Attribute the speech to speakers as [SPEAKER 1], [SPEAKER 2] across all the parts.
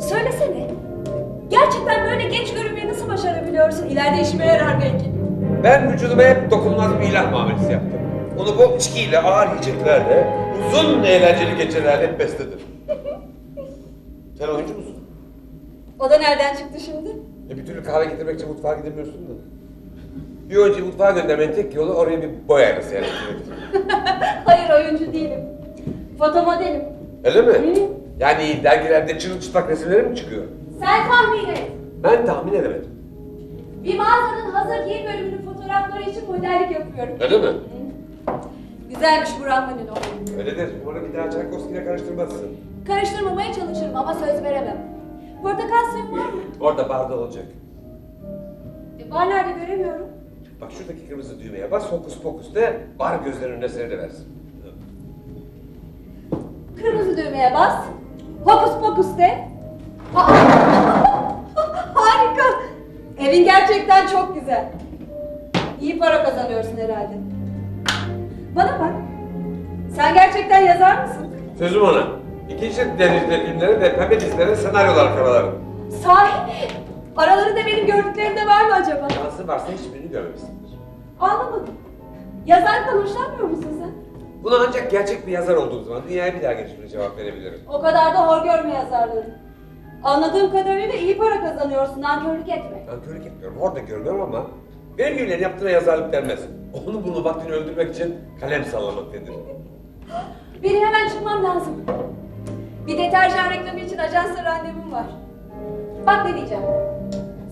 [SPEAKER 1] Söylesene. Gerçekten böyle genç görünmeyi nasıl başarabiliyorsun? İleride işime yarar belki.
[SPEAKER 2] Ben vücuduma hep dokunulmaz bir ilah muamelesi yaptım. Onu bol içkiyle, ağır yiyeceklerle, uzun eğlenceli gecelerle hep besledim. Sen oyuncu musun?
[SPEAKER 1] O da nereden çıktı şimdi?
[SPEAKER 2] E bir türlü kahve getirmek için mutfağa gidemiyorsun da. Bir oyuncuyu mutfağa göndermenin tek yolu oraya bir boy aynası yerleştirmektir.
[SPEAKER 1] Hayır oyuncu değilim. Fotomodelim.
[SPEAKER 2] Öyle mi?
[SPEAKER 1] Hı.
[SPEAKER 2] Yani dergilerde çırılçıplak resimleri mi çıkıyor?
[SPEAKER 1] Sen tahmin et.
[SPEAKER 2] Ben tahmin edemedim.
[SPEAKER 1] Bir mağazanın hazır giyim bölümünün fotoğrafları için modellik yapıyorum.
[SPEAKER 2] Öyle mi?
[SPEAKER 1] Güzelmiş bu Rahman'ın o.
[SPEAKER 2] Öyledir. Umarım bir daha Çaykovski'yle karıştırmazsın.
[SPEAKER 1] Karıştırmamaya çalışırım ama söz veremem. Portakal suyun var mı?
[SPEAKER 2] Orada barda olacak.
[SPEAKER 1] E, nerede göremiyorum.
[SPEAKER 2] Bak şuradaki kırmızı düğmeye bas, fokus pokus de, bar gözlerinin önüne seyrediversin.
[SPEAKER 1] Kırmızı düğmeye bas. Hokus pokus de. Ha- Harika. Evin gerçekten çok güzel. İyi para kazanıyorsun herhalde. Bana bak. Sen gerçekten yazar mısın?
[SPEAKER 2] Sözüm ona. İkinci derecede filmlere ve pembe dizilere senaryolar karalarım.
[SPEAKER 1] Sahi mi? Aralarında benim gördüklerimde var mı acaba?
[SPEAKER 2] Şansı varsa hiçbirini görmemişsindir.
[SPEAKER 1] Anlamadım. Yazarlıktan hoşlanmıyor musun sen?
[SPEAKER 2] Buna ancak gerçek bir yazar olduğum zaman dünyaya bir daha gelişimine cevap verebilirim.
[SPEAKER 1] O kadar da hor görme yazarları. Anladığım kadarıyla iyi para kazanıyorsun, nankörlük etme.
[SPEAKER 2] Nankörlük etmiyorum, orada görmüyorum ama benim gibilerin yaptığına yazarlık denmez. Onu bunu vaktini öldürmek için kalem sallamak denir.
[SPEAKER 1] Benim hemen çıkmam lazım. Bir deterjan reklamı için ajansa randevum var. Bak ne diyeceğim.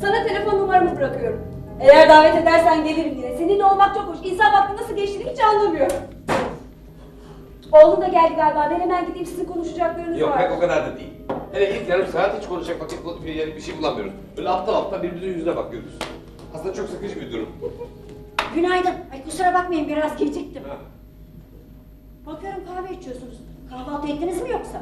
[SPEAKER 1] Sana telefon numaramı bırakıyorum. Eğer davet edersen gelirim yine. Seninle olmak çok hoş. İnsan vakti nasıl geçtiğini hiç anlamıyorum. Oğlum da geldi galiba. Ben hemen gideyim sizin konuşacaklarınız
[SPEAKER 2] Yok
[SPEAKER 1] var.
[SPEAKER 2] pek o kadar da değil. Hele ilk yarım saat hiç konuşacak vakit bul- bir, bir şey bulamıyoruz. Böyle aptal aptal birbirimizin yüzüne bakıyoruz. Aslında çok sıkıcı bir durum.
[SPEAKER 3] Günaydın. Ay kusura bakmayın biraz geciktim.
[SPEAKER 2] Ha.
[SPEAKER 3] Bakıyorum kahve içiyorsunuz. Kahvaltı ettiniz mi yoksa?